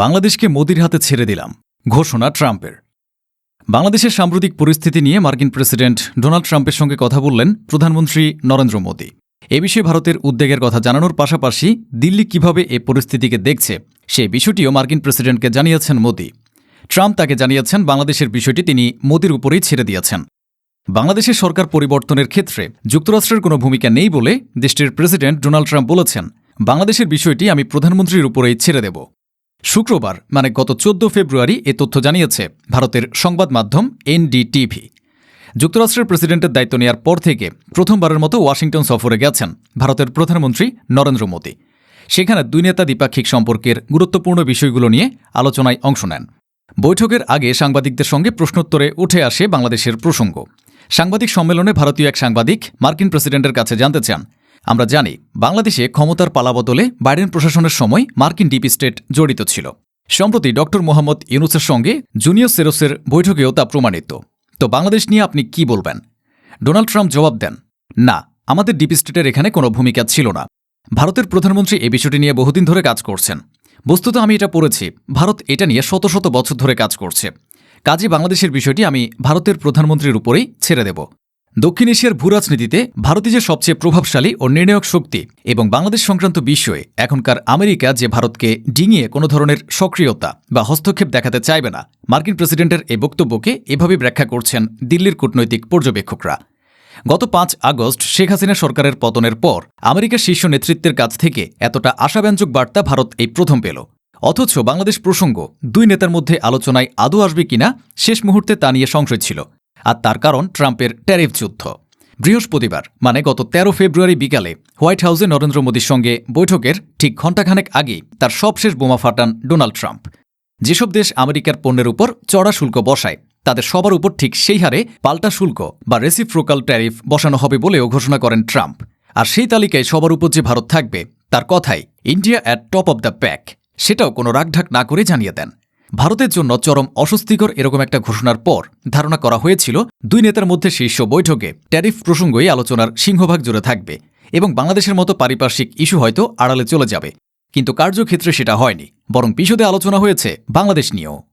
বাংলাদেশকে মোদির হাতে ছেড়ে দিলাম, ঘোষণা ট্রাম্পের। বাংলাদেশের সাম্প্রতিক পরিস্থিতি নিয়ে মার্কিন প্রেসিডেন্ট ডোনাল্ড ট্রাম্পের সঙ্গে কথা বললেন প্রধানমন্ত্রী নরেন্দ্র মোদী। এ বিষয়ে ভারতের উদ্বেগের কথা জানানোর পাশাপাশি দিল্লি কীভাবে এ পরিস্থিতিকে দেখছে, সে বিষয়টিও মার্কিন প্রেসিডেন্টকে জানিয়েছেন মোদী। ট্রাম্প তাকে জানিয়েছেন বাংলাদেশের বিষয়টি তিনি মোদির উপরেই ছেড়ে দিয়েছেন। বাংলাদেশের সরকার পরিবর্তনের ক্ষেত্রে যুক্তরাষ্ট্রের কোনো ভূমিকা নেই বলে দেশটির প্রেসিডেন্ট ডোনাল্ড ট্রাম্প বলেছেন, বাংলাদেশের বিষয়টি আমি প্রধানমন্ত্রীর উপরেই ছেড়ে দেব। শুক্রবার মানে গত চোদ্দ ফেব্রুয়ারি, এ তথ্য জানিয়েছে ভারতের সংবাদ মাধ্যম এনডিটিভি। যুক্তরাষ্ট্রের প্রেসিডেন্টের দায়িত্ব নেওয়ার পর থেকে প্রথমবারের মতো ওয়াশিংটন সফরে গেছেন ভারতের প্রধানমন্ত্রী নরেন্দ্র মোদী। সেখানে দুই নেতা দ্বিপাক্ষিক সম্পর্কের গুরুত্বপূর্ণ বিষয়গুলো নিয়ে আলোচনায় অংশ নেন। বৈঠকের আগে সাংবাদিকদের সঙ্গে প্রশ্নোত্তরে উঠে আসে বাংলাদেশের প্রসঙ্গ। সাংবাদিক সম্মেলনে ভারতীয় এক সাংবাদিক মার্কিন প্রেসিডেন্টের কাছে জানতে চান আমরা জানি, বাংলাদেশে ক্ষমতার পালাবদলে বাইডেন প্রশাসনের সময় মার্কিন ডিপি স্টেট জড়িত ছিল। সম্প্রতি ড মোহাম্মদ ইউনুসের সঙ্গে জুনিয়র সেরোসের বৈঠকেও তা প্রমাণিত। তো বাংলাদেশ নিয়ে আপনি কি বলবেন? ডোনাল্ড ট্রাম্প জবাব দেন, না, আমাদের ডিপি স্টেটের এখানে কোনো ভূমিকা ছিল না। ভারতের প্রধানমন্ত্রী এ বিষয়টি নিয়ে বহুদিন ধরে কাজ করছেন। বস্তুত আমি এটা পড়েছি, ভারত এটা নিয়ে শত শত বছর ধরে কাজ করছে। কাজে বাংলাদেশের বিষয়টি আমি ভারতের প্রধানমন্ত্রীর উপরেই ছেড়ে দেব। দক্ষিণ এশিয়ার ভূরাজনীতিতে ভারতই যে সবচেয়ে প্রভাবশালী ও নির্ণায়ক শক্তি এবং বাংলাদেশ সংক্রান্ত বিষয়ে এখনকার আমেরিকা যে ভারতকে ডিঙিয়ে কোনো ধরনের সক্রিয়তা বা হস্তক্ষেপ দেখাতে চাইবে না, মার্কিন প্রেসিডেন্টের এই বক্তব্যকে এভাবে ব্যাখ্যা করছেন দিল্লির কূটনৈতিক পর্যবেক্ষকরা। গত পাঁচ আগস্ট শেখ হাসিনা সরকারের পতনের পর আমেরিকার শীর্ষ নেতৃত্বের কাছ থেকে এতটা আশাব্যঞ্জক বার্তা ভারত এই প্রথম পেল। অথচ বাংলাদেশ প্রসঙ্গ দুই নেতার মধ্যে আলোচনায় আদৌ আসবে কিনা, শেষ মুহূর্তে তা নিয়ে সংশয় ছিল। আর তার কারণ ট্রাম্পের ট্যারিফ যুদ্ধ। বৃহস্পতিবার মানে গত তেরো ফেব্রুয়ারি বিকালে, হোয়াইট হাউসে নরেন্দ্র মোদীর সঙ্গে বৈঠকের ঠিক ঘণ্টাখানেক আগেই তার সবশেষ বোমা ফাটান ডোনাল্ড ট্রাম্প। যেসব দেশ আমেরিকার পণ্যের উপর চড়া শুল্ক বসায়, তাদের সবার উপর ঠিক সেই হারে পাল্টা শুল্ক বা রেসিপ্রোকাল ট্যারিফ বসানো হবে বলেও ঘোষণা করেন ট্রাম্প। আর সেই তালিকায় সবার উপর যে ভারত থাকবে, তার কথাই India at top of the pack, সেটাও কোনো রাগঢাক না করে জানিয়ে দেন। ভারতের জন্য চরম অস্বস্তিকর এরকম একটা ঘোষণার পর ধারণা করা হয়েছিল, দুই নেতার মধ্যে শীর্ষ বৈঠকে ট্যারিফ প্রসঙ্গই আলোচনার সিংহভাগ জুড়ে থাকবে এবং বাংলাদেশের মতো পারিপার্শ্বিক ইস্যু হয়তো আড়ালে চলে যাবে। কিন্তু কার্যক্ষেত্রে সেটা হয়নি, বরং বিশদে আলোচনা হয়েছে বাংলাদেশ নিয়েও।